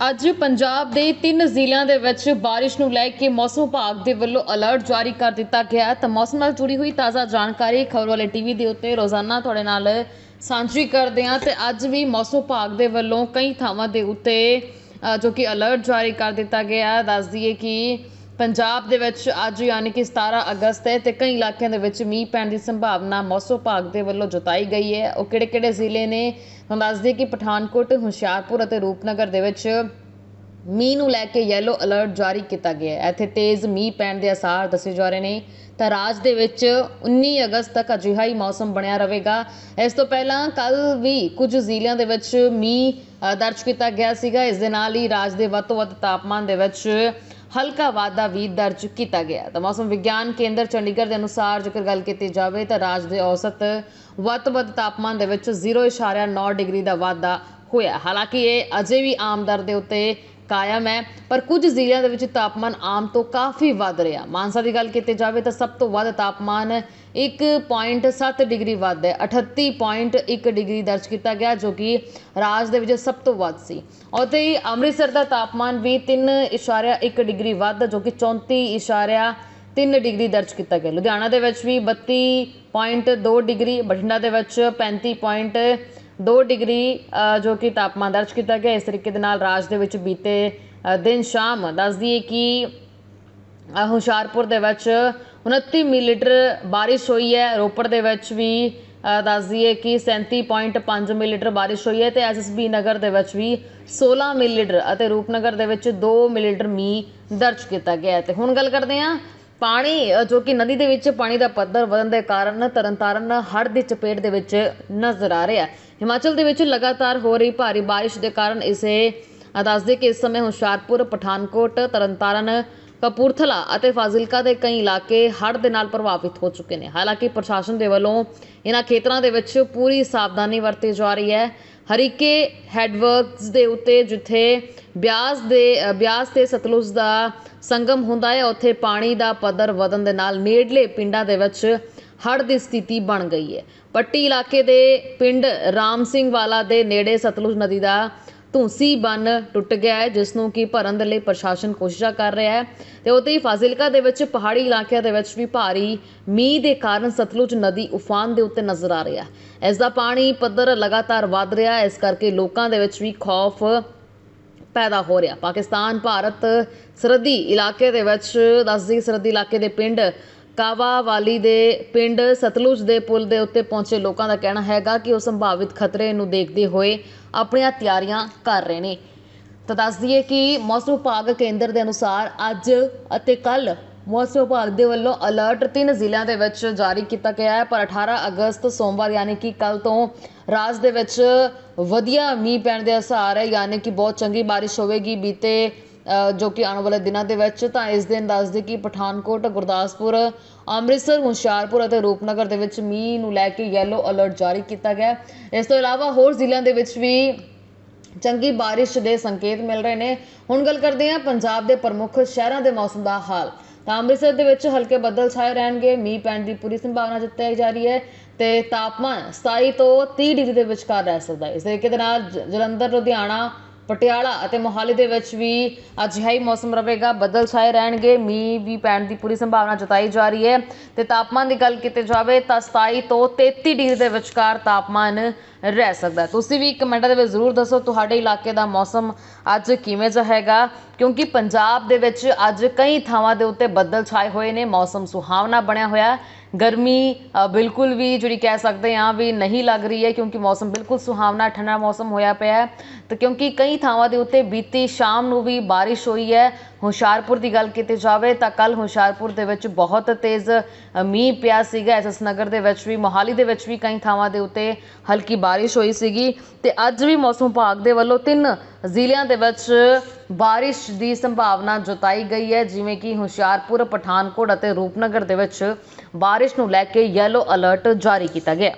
ਅੱਜ ਪੰਜਾਬ ਦੇ ਤਿੰਨ ਜ਼ਿਲ੍ਹਿਆਂ ਦੇ ਵਿੱਚ ਬਾਰਿਸ਼ ਨੂੰ ਲੈ ਕੇ ਮੌਸਮ ਵਿਭਾਗ ਦੇ ਵੱਲੋਂ ਅਲਰਟ ਜਾਰੀ ਕਰ ਦਿੱਤਾ ਗਿਆ ਹੈ। ਤਾਂ ਮੌਸਮ ਨਾਲ ਜੁੜੀ ਹੋਈ ਤਾਜ਼ਾ ਜਾਣਕਾਰੀ ਖਬਰ ਵਾਲੇ ਟੀਵੀ ਦੇ ਉੱਤੇ ਰੋਜ਼ਾਨਾ ਤੁਹਾਡੇ ਨਾਲ ਸਾਂਝੀ ਕਰਦੇ ਹਾਂ। ਤੇ ਅੱਜ ਵੀ ਮੌਸਮ ਵਿਭਾਗ ਦੇ ਵੱਲੋਂ ਕਈ ਥਾਵਾਂ ਦੇ ਉੱਤੇ ਅ, ਜੋ ਕਿ ਅਲਰਟ ਜਾਰੀ ਕਰ ਦਿੱਤਾ ਗਿਆ ਹੈ। ਦੱਸ ਦਈਏ ਕਿ ਪੰਜਾਬ ਦੇ ਵਿੱਚ ਅੱਜ ਯਾਨੀ ਕਿ 17 ਅਗਸਤ ਹੈ ਤੇ ਕਈ ਇਲਾਕਿਆਂ ਦੇ ਵਿੱਚ ਮੀਂਹ ਪੈਣ ਦੀ ਸੰਭਾਵਨਾ ਮੌਸਮ ਵਿਭਾਗ ਦੇ ਵੱਲੋਂ ਜਤਾਈ ਗਈ ਹੈ। ਉਹ ਕਿਹੜੇ-ਕਿਹੜੇ ਜ਼ਿਲ੍ਹੇ ਨੇ? ਤੁਹਾਨੂੰ ਦੱਸ ਦਈਏ ਕਿ ਪਠਾਨਕੋਟ, ਹੁਸ਼ਿਆਰਪੁਰ ਅਤੇ ਰੂਪਨਗਰ ਦੇ ਵਿੱਚ ਮੀਂਹ ਨੂੰ ਲੈ ਕੇ ਯੈਲੋ ਅਲਰਟ ਜਾਰੀ ਕੀਤਾ ਗਿਆ ਹੈ। ਇੱਥੇ ਤੇਜ਼ ਮੀਂਹ ਪੈਣ ਦੇ ਅਸਾਰ ਦੱਸੇ ਜਾ ਰਹੇ ਨੇ। ਤਾਂ ਰਾਜ ਦੇ ਵਿੱਚ 19 ਅਗਸਤ ਤੱਕ ਅਜਿਹਾ ਹੀ ਮੌਸਮ ਬਣਿਆ ਰਹੇਗਾ। ਇਸ ਤੋਂ ਪਹਿਲਾਂ ਕੱਲ ਵੀ ਕੁਝ ਜ਼ਿਲ੍ਹਿਆਂ ਦੇ ਵਿੱਚ ਮੀਂਹ ਦਰਜ ਕੀਤਾ ਗਿਆ ਸੀਗਾ। ਇਸ ਦੇ ਨਾਲ ਹੀ ਰਾਜ ਦੇ ਵੱਧ ਤੋਂ ਵੱਧ ਤਾਪਮਾਨ ਦੇ ਵਿੱਚ ਹਲਕਾ ਵਾਧਾ ਵੀ ਦਰਜ ਕੀਤਾ ਗਿਆ। ਤਾਂ ਮੌਸਮ ਵਿਗਿਆਨ ਕੇਂਦਰ ਚੰਡੀਗੜ੍ਹ ਦੇ ਅਨੁਸਾਰ ਜੇਕਰ ਗੱਲ ਕੀਤੀ ਜਾਵੇ ਤਾਂ ਰਾਜ ਦੇ ਔਸਤ ਵੱਧ ਤੋਂ ਵੱਧ ਤਾਪਮਾਨ ਦੇ ਵਿੱਚ 0.9 ਡਿਗਰੀ ਦਾ ਵਾਧਾ ਹੋਇਆ। ਹਾਲਾਂਕਿ ਇਹ ਅਜੇ ਵੀ ਆਮ ਦਰ ਦੇ ਉੱਤੇ ਕਾਇਮ ਹੈ ਪਰ ਕੁਝ ਜ਼ਿਲ੍ਹਿਆਂ ਦੇ ਵਿੱਚ ਤਾਪਮਾਨ ਆਮ ਤੋਂ ਕਾਫੀ ਵੱਧ ਰਿਹਾ। ਮਾਨਸਾ ਦੀ ਗੱਲ ਕੀਤੀ ਜਾਵੇ ਤਾਂ ਸਭ ਤੋਂ ਵੱਧ ਤਾਪਮਾਨ 1.7 ਡਿਗਰੀ ਵੱਧ ਹੈ। 38.1 ਡਿਗਰੀ ਦਰਜ ਕੀਤਾ ਗਿਆ, ਜੋ ਕਿ ਰਾਜ ਦੇ ਵਿੱਚ ਸਭ ਤੋਂ ਵੱਧ ਸੀ। ਅਤੇ ਹੀ ਅੰਮ੍ਰਿਤਸਰ ਦਾ ਤਾਪਮਾਨ ਵੀ 3.1 ਡਿਗਰੀ ਵੱਧ, ਜੋ ਕਿ 34.3 ਡਿਗਰੀ ਦਰਜ ਕੀਤਾ ਗਿਆ। ਲੁਧਿਆਣਾ ਦੇ ਵਿੱਚ ਵੀ 32.2 ਡਿਗਰੀ, ਬਠਿੰਡਾ ਦੇ ਵਿੱਚ 35.2 ਡਿਗਰੀ ਜੋ ਕਿ ਤਾਪਮਾਨ ਦਰਜ ਕੀਤਾ ਗਿਆ ਇਸ ਤਰੀਕੇ ਦੇ ਨਾਲ ਰਾਜ ਦੇ ਵਿੱਚ ਬੀਤੇ ਦਿਨ ਸ਼ਾਮ ਦੱਸ ਦਈਏ ਕਿ ਹੁਸ਼ਿਆਰਪੁਰ ਦੇ ਵਿੱਚ 29 ਮਿਲੀਲੀਟਰ ਬਾਰਿਸ਼ ਹੋਈ ਹੈ। ਰੋਪੜ ਦੇ ਵਿੱਚ ਵੀ ਅ, ਦੱਸ ਦਈਏ ਕਿ 37.5 ਮਿਲੀਲੀਟਰ ਬਾਰਿਸ਼ ਹੋਈ ਹੈ ਤੇ ਐਸਐਸਬੀ ਨਗਰ ਦੇ ਵਿੱਚ ਵੀ 16 ਮਿਲੀਲੀਟਰ ਅਤੇ ਰੂਪਨਗਰ ਦੇ ਵਿੱਚ 2 ਮਿਲੀਲੀਟਰ ਮੀਂਹ ਦਰਜ ਕੀਤਾ ਗਿਆ ਹੈ। ਤੇ ਹੁਣ ਗੱਲ ਕਰਦੇ ਹਾਂ ਪਾਣੀ ਜੋ ਕਿ ਨਦੀ ਦੇ ਵਿੱਚ ਪਾਣੀ ਦਾ ਪੱਧਰ ਵਧਣ ਦੇ ਕਾਰਨ ਤਰਨਤਾਰਨ ਹੜ੍ਹ ਦੀ ਚਪੇਟ ਦੇ ਵਿੱਚ ਨਜ਼ਰ ਆ ਰਿਹਾ ਹਿਮਾਚਲ ਦੇ ਵਿੱਚ ਲਗਾਤਾਰ ਹੋ ਰਹੀ ਭਾਰੀ ਬਾਰਿਸ਼ ਦੇ ਕਾਰਨ ਇਸੇ ਅ, ਦੱਸਦੇ ਕਿ ਇਸ ਸਮੇਂ ਹੁਸ਼ਿਆਰਪੁਰ ਪਠਾਨਕੋਟ ਤਰਨਤਾਰਨ ਕਪੂਰਥਲਾ ਅਤੇ ਫਾਜ਼ਿਲਕਾ ਦੇ ਕਈ ਇਲਾਕੇ ਹੜ੍ਹ ਦੇ ਨਾਲ ਪ੍ਰਭਾਵਿਤ ਹੋ ਚੁੱਕੇ ਨੇ। ਹਾਲਾਂਕਿ ਪ੍ਰਸ਼ਾਸਨ ਦੇ ਵੱਲੋਂ ਇਹਨਾਂ ਖੇਤਰਾਂ ਦੇ ਵਿੱਚ ਪੂਰੀ ਸਾਵਧਾਨੀ ਵਰਤੀ ਜਾ ਰਹੀ ਹੈ। ਹਰੀਕੇ ਹੈਡਵਰਕਸ ਦੇ ਉੱਤੇ ਜਿੱਥੇ ਬਿਆਸ ਦੇ, ਬਿਆਸ ਤੇ ਸਤਲੁਜ ਦਾ ਸੰਗਮ ਹੁੰਦਾ ਹੈ, ਉੱਥੇ ਪਾਣੀ ਦਾ ਪੱਧਰ ਵਧਣ ਦੇ ਨਾਲ ਨੇੜਲੇ ਪਿੰਡਾਂ ਦੇ ਵਿੱਚ ਹੜ੍ਹ ਦੀ ਸਥਿਤੀ ਬਣ ਗਈ ਹੈ। ਪੱਟੀ ਇਲਾਕੇ ਦੇ ਪਿੰਡ ਰਾਮ ਸਿੰਘ ਵਾਲਾ ਦੇ ਨੇੜੇ ਸਤਲੁਜ ਨਦੀ ਦਾ ਧੂੰਸੀ ਬੰਨ ਟੁੱਟ ਗਿਆ ਹੈ, ਜਿਸ ਨੂੰ ਕਿ ਭਰਨ ਦੇ ਲਈ ਪ੍ਰਸ਼ਾਸਨ ਕੋਸ਼ਿਸ਼ਾਂ ਕਰ ਰਿਹਾ ਹੈ। ਤੇ ਉੱਥੇ ਹੀ ਫਾਜ਼ਿਲਕਾ ਦੇ ਵਿੱਚ ਪਹਾੜੀ ਇਲਾਕਿਆਂ ਦੇ ਵਿੱਚ ਵੀ ਭਾਰੀ ਮੀਂਹ ਦੇ ਕਾਰਨ ਸਤਲੁਜ ਨਦੀ ਉਫਾਨ ਦੇ ਉੱਤੇ ਨਜ਼ਰ ਆ ਰਿਹਾ ਹੈ। ਇਸ ਦਾ ਪਾਣੀ ਪੱਧਰ ਲਗਾਤਾਰ ਵੱਧ ਰਿਹਾ ਹੈ, ਇਸ ਕਰਕੇ ਲੋਕਾਂ ਦੇ ਵਿੱਚ ਵੀ ਖੌਫ ਪੈਦਾ ਹੋ ਰਿਹਾ ਪਾਕਿਸਤਾਨ, ਭਾਰਤ ਸਰਹੱਦੀ ਇਲਾਕੇ ਦੇ ਵਿੱਚ, ਦੱਸਦੀ ਸਰਹੱਦੀ ਇਲਾਕੇ ਦੇ ਪਿੰਡ ਕਾਵਾਵਾਲੀ ਦੇ ਪਿੰਡ ਸਤਲੁਜ ਦੇ ਪੁਲ ਦੇ ਉੱਤੇ ਪਹੁੰਚੇ ਲੋਕਾਂ ਦਾ ਕਹਿਣਾ ਹੈਗਾ ਕਿ ਉਹ ਸੰਭਾਵਿਤ ਖਤਰੇ ਨੂੰ ਦੇਖਦੇ ਹੋਏ ਆਪਣੀਆਂ ਤਿਆਰੀਆਂ ਕਰ ਰਹੇ ਨੇ। ਤਾਂ ਦੱਸ ਦਈਏ ਕਿ ਮੌਸਮ ਵਿਭਾਗ ਕੇਂਦਰ ਦੇ ਅਨੁਸਾਰ ਅੱਜ ਅਤੇ ਕੱਲ ਮੌਸਮ ਵਿਭਾਗ ਦੇ ਵੱਲੋਂ ਅਲਰਟ ਤਿੰਨ ਜ਼ਿਲ੍ਹਿਆਂ ਦੇ ਵਿੱਚ ਜਾਰੀ ਕੀਤਾ ਗਿਆ ਹੈ, ਪਰ 18 ਅਗਸਤ ਸੋਮਵਾਰ ਯਾਨੀ ਕਿ ਕੱਲ ਤੋਂ ਰਾਜ ਦੇ ਵਿੱਚ ਵਧੀਆ ਮੀਂਹ ਪੈਣ ਦੇ ਅਸਾਰ ਹੈ, ਯਾਨੀ ਕਿ ਬਹੁਤ ਚੰਗੀ ਬਾਰਿਸ਼ ਹੋਵੇਗੀ, ਬੀਤੇ ਜੋ ਕਿ ਆਉਣ ਵਾਲੇ ਦਿਨਾਂ ਦੇ ਵਿੱਚ ਤਾਂ ਇਸ ਦਿਨ ਦੱਸਦੇ ਕਿ ਪਠਾਨਕੋਟ, ਗੁਰਦਾਸਪੁਰ, ਅੰਮ੍ਰਿਤਸਰ, ਹੁਸ਼ਿਆਰਪੁਰ ਅਤੇ ਰੂਪਨਗਰ ਦੇ ਵਿੱਚ ਮੀਂਹ ਨੂੰ ਲੈ ਕੇ ਯੈਲੋ ਅਲਰਟ ਜਾਰੀ ਕੀਤਾ ਗਿਆ ਇਸ ਤੋਂ ਇਲਾਵਾ ਹੋਰ ਜ਼ਿਲ੍ਹਿਆਂ ਦੇ ਵਿੱਚ ਵੀ ਚੰਗੀ ਬਾਰਿਸ਼ ਦੇ ਸੰਕੇਤ ਮਿਲ ਰਹੇ ਨੇ। ਹੁਣ ਗੱਲ ਕਰਦੇ ਹਾਂ ਪੰਜਾਬ ਦੇ ਪ੍ਰਮੁੱਖ ਸ਼ਹਿਰਾਂ ਦੇ ਮੌਸਮ ਦਾ ਹਾਲ। ਤਾਂ ਅੰਮ੍ਰਿਤਸਰ ਦੇ ਵਿੱਚ ਹਲਕੇ ਬੱਦਲ ਛਾਏ ਰਹਿਣਗੇ, ਮੀਂਹ ਪੈਣ ਦੀ ਪੂਰੀ ਸੰਭਾਵਨਾ ਜਤਾਈ ਜਾ ਰਹੀ ਹੈ ਤੇ ਤਾਪਮਾਨ 27 ਤੋਂ 30 ਡਿਗਰੀ ਦੇ ਵਿਚਕਾਰ ਰਹਿ ਸਕਦਾ ਹੈ। ਇਸ ਤਰੀਕੇ ਦੇ ਨਾਲ ਜ- ਜਲੰਧਰ, ਲੁਧਿਆਣਾ ਪਟਿਆਲਾ ਅਤੇ ਮੋਹਾਲੀ ਦੇ ਵਿੱਚ ਵੀ ਅਜਿਹਾ ਹੀ ਮੌਸਮ ਰਹੇਗਾ, ਬੱਦਲ ਛਾਏ ਰਹਿਣਗੇ, ਮੀਂਹ ਵੀ ਪੈਣ ਦੀ ਪੂਰੀ ਸੰਭਾਵਨਾ ਜਤਾਈ ਜਾ ਰਹੀ ਹੈ ਤੇ ਤਾਪਮਾਨ ਦੀ ਗੱਲ ਕੀਤੀ ਜਾਵੇ ਤਾਂ 27 ਤੋਂ 33 ਡਿਗਰੀ ਦੇ ਵਿਚਕਾਰ ਤਾਪਮਾਨ ਰਹਿ ਸਕਦਾ ਤੁਸੀਂ ਵੀ ਕਮੈਂਟਾਂ ਦੇ ਵਿੱਚ ਜ਼ਰੂਰ ਦੱਸੋ ਤੁਹਾਡੇ ਇਲਾਕੇ ਦਾ ਮੌਸਮ ਅੱਜ ਕਿਵੇਂ ਜਿਹਾ ਹੈਗਾ, ਕਿਉਂਕਿ ਪੰਜਾਬ ਦੇ ਵਿੱਚ ਅੱਜ ਕਈ ਥਾਵਾਂ ਦੇ ਉੱਤੇ ਬੱਦਲ ਛਾਏ ਹੋਏ ਨੇ, ਮੌਸਮ ਸੁਹਾਵਣਾ ਬਣਿਆ ਹੋਇਆ ਗਰਮੀ ਬਿਲਕੁਲ ਵੀ ਜਿਹੜੀ ਕਹਿ ਸਕਦੇ ਹਾਂ ਵੀ ਨਹੀਂ ਲੱਗ ਰਹੀ ਹੈ ਕਿਉਂਕਿ ਮੌਸਮ ਬਿਲਕੁਲ ਸੁਹਾਵਣਾ, ਠੰਡਾ ਮੌਸਮ ਹੋਇਆ ਪਿਆ ਹੈ। ਤੇ ਕਿਉਂਕਿ ਕਈ ਥਾਵਾਂ ਦੇ ਉੱਤੇ ਬੀਤੀ ਸ਼ਾਮ ਨੂੰ ਵੀ ਬਾਰਿਸ਼ ਹੋਈ ਹੈ। ਹੁਸ਼ਿਆਰਪੁਰ ਦੀ ਗੱਲ ਕੀਤੀ ਜਾਵੇ ਤਾਂ ਕੱਲ ਹੁਸ਼ਿਆਰਪੁਰ ਦੇ ਵਿੱਚ ਬਹੁਤ ਤੇਜ਼ ਮੀਂਹ ਪਿਆ ਸੀਗਾ। ਐਸਐਸ ਨਗਰ ਦੇ ਵਿੱਚ ਵੀ, ਮੋਹਾਲੀ ਦੇ ਵਿੱਚ ਵੀ ਕਈ ਥਾਵਾਂ ਦੇ ਉੱਤੇ ਹਲਕੀ ਬਾਰਿਸ਼ ਹੋਈ ਸੀਗੀ। ਤੇ ਅੱਜ ਵੀ ਮੌਸਮ ਵਿਭਾਗ ਦੇ ਵੱਲੋਂ ਤਿੰਨ ਜ਼ਿਲ੍ਹਿਆਂ ਦੇ ਵਿੱਚ ਬਾਰਿਸ਼ ਦੀ ਸੰਭਾਵਨਾ ਜਤਾਈ ਗਈ ਹੈ, ਜਿਵੇਂ ਕਿ ਹੁਸ਼ਿਆਰਪੁਰ, ਪਠਾਨਕੋਟ ਅਤੇ ਰੂਪਨਗਰ ਦੇ ਵਿੱਚ ਬਾਰਿਸ਼ ਨੂੰ ਲੈ ਕੇ ਯੈਲੋ ਅਲਰਟ ਜਾਰੀ ਕੀਤਾ ਗਿਆ।